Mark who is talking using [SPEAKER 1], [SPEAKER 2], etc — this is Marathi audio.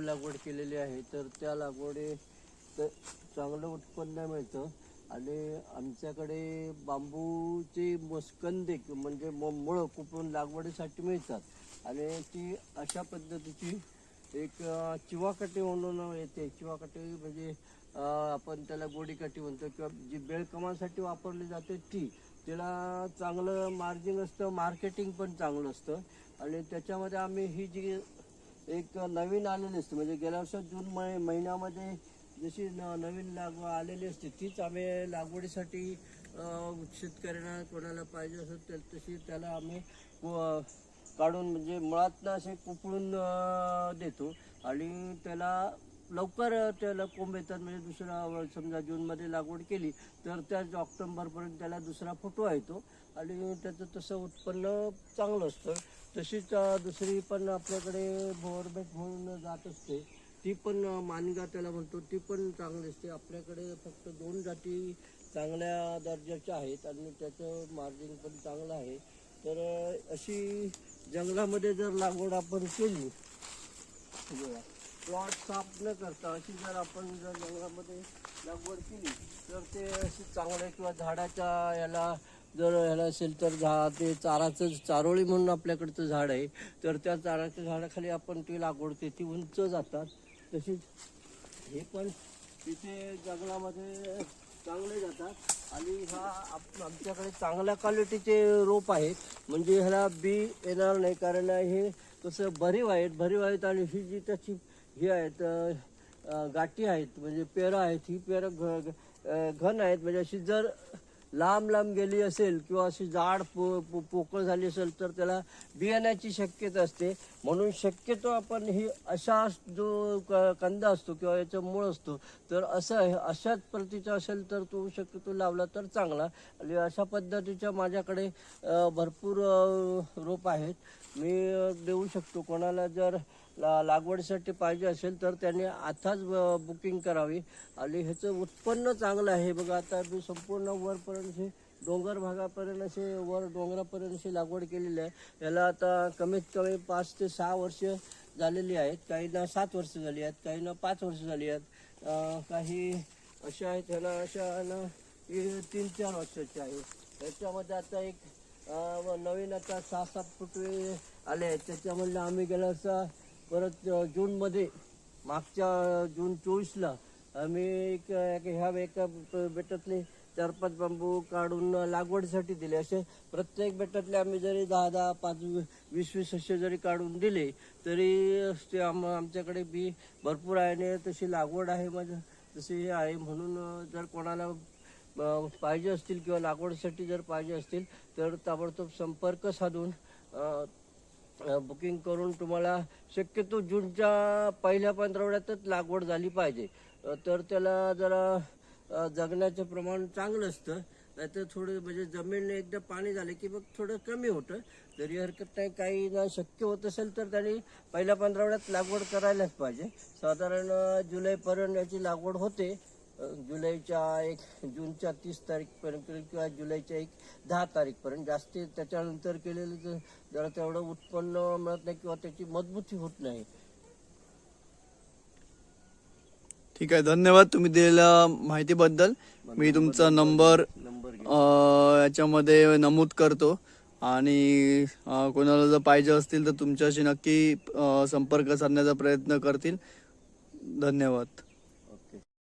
[SPEAKER 1] लागवड केलेली आहे तर त्या लागवडी तर चांगलं उत्पन्न मिळतं. आणि आमच्याकडे बांबूची मस्कंदे म्हणजे म- मुळं कुपून लागवडीसाठी मिळतात. आणि ती अशा पद्धतीची एक चिवाकाटी चिवाकटी म्हणून येते. चिवाकटी म्हणजे आपण त्याला गोडीकाठी म्हणतो किंवा जी बेळकमासाठी वापरली जाते ती त्याला चांगलं मार्जिन असतं मार्केटिंग पण चांगलं असतं. आणि त्याच्यामध्ये आम्ही ही जी एक नवीन आलेली असते. म्हणजे गेल्या वर्षात जून मै महिन्यामध्ये जशी न नवीन लागव आलेली असते तीच आम्ही लागवडीसाठी शेतकऱ्यांना कोणाला पाहिजे असं तर तशी त्याला आम्ही काढून म्हणजे मुळातनं असे कुपळून देतो. आणि त्याला लवकर त्याला कोंब येतात. म्हणजे दुसरा समजा जूनमध्ये लागवड केली तर त्या ऑक्टोंबरपर्यंत त्याला दुसरा फुटवा येतो आणि त्याचं तसं उत्पन्न चांगलं असतं. तशीच दुसरी पण आपल्याकडे बोअरबेट म्हणून जात असते. ती पण मानगा त्याला म्हणतो. ती पण चांगली असते. आपल्याकडे फक्त दोन जाती चांगल्या दर्जाच्या आहेत आणि त्याचं मार्जिन पण चांगलं आहे. तर अशी जंगलामध्ये जर लागवड आपण केली प्लॉट साफ न करता अशी जर आपण जर जंगलामध्ये लागवड केली तर ते अशी चांगल्या किंवा झाडाच्या याला जर ह्याला असेल तर झा ते चाराचं चारोळी म्हणून आपल्याकडचं झाड आहे तर त्या चाराच्या झाडाखाली आपण ती लागवड केली. ती उंच जातात. तशीच हे पण तिथे जंगलामध्ये चांगले जातात. आणि हा आप- आमच्याकडे चांगल्या क्वालिटीचे रोप आहेत. म्हणजे ह्याला बी येणार नाही कारण हे कसं भरीव आहेत. भरीव आहेत आणि ही जी त्याची ही आहेत गाठी आहेत म्हणजे पेरं आहेत ही पेरं घ घन आहेत म्हणजे अशी जर लांब लांब गेली असेल किंवा अशी जाड पो पो- पोकळ झाली असेल तर त्याला बियाण्याची शक्यता असते. म्हणून शक्यतो आपण ही अशा जो क- कंदा असतो किंवा याचं मूळ असतो तर असं आहे अशाच प्रतीचा असेल तर तो शक्यतो लावला तर चांगला. आणि अशा पद्धतीच्या माझ्याकडे भरपूर रोप आहेत. मी देऊ शकतो. कोणाला जर ला लागवडीसाठी पाहिजे असेल तर त्याने आताच ब- बुकिंग करावी. आणि ह्याचं उत्पन्न चांगलं आहे. बघा आता मी संपूर्ण वरपर्यंत हे डोंगर भागापर्यंत असे वर डोंगरापर्यंत अशी लागवड केलेली आहे. याला आता कमीत कमी पाच ते सहा वर्ष झालेली आहेत. काहींना सात वर्ष झाली आहेत काहींना पाच वर्ष झाली आहेत. काही अशा आहेत ह्याला अशा ना तीन चार वर्षाचे आहे. त्याच्यामध्ये आता एक नवीन आता सहा सात फुटवे आले आहेत. त्याच्यामधलं आम्ही गेल्याचा परत जूनमध्ये मागच्या जून चोवीसला आम्ही एक ह्या एका बेटातले चार पाच बांबू काढून लागवडीसाठी दिले. असे प्रत्येक बेटातले आम्ही जरी दहा दहा पाच वीस वीस असे जरी काढून दिले तरी ते आम आमच्याकडे बी भरपूर आहे आणि तशी लागवड आहे माझं तशी हे आहे म्हणून जर कोणाला पाहिजे असतील किंवा लागवडीसाठी जर पाहिजे असतील तर ताबडतोब संपर्क साधून बुकिंग करून तुम्हाला शक्यतो जूनच्या पहिल्या पंधरवड्यातच लागवड झाली पाहिजे. तर त्याला जरा जगण्याचं प्रमाण चांगलं असतं. नाहीतर थोडं म्हणजे जमीन एकदा पाणी झालं की मग थोडं कमी होतं. तरी हरकत नाही काही ना शक्य होत असेल तर त्यांनी पहिल्या पंधरवड्यात लागवड करायलाच पाहिजे. साधारण जुलैपर्यंत याची लागवड होते. जुलैच्या एक जूनच्या तीस तारीखपर्यंत किंवा जुलैच्या एक दहा तारीखपर्यंत जास्ती त्याच्यानंतर केलेलं जर- जरा तेवढं उत्पन्न मिळत नाही किंवा त्याची मजबूती होत नाही.
[SPEAKER 2] ठीक आहे धन्यवाद तुम्ही दिलेल्या माहितीबद्दल. मी तुमचा नंबर याच्यामध्ये नमूद करतो. आणि कोणाला जर पाहिजे असतील तर तुमच्याशी नक्की संपर्क साधण्याचा प्रयत्न करतील. धन्यवाद.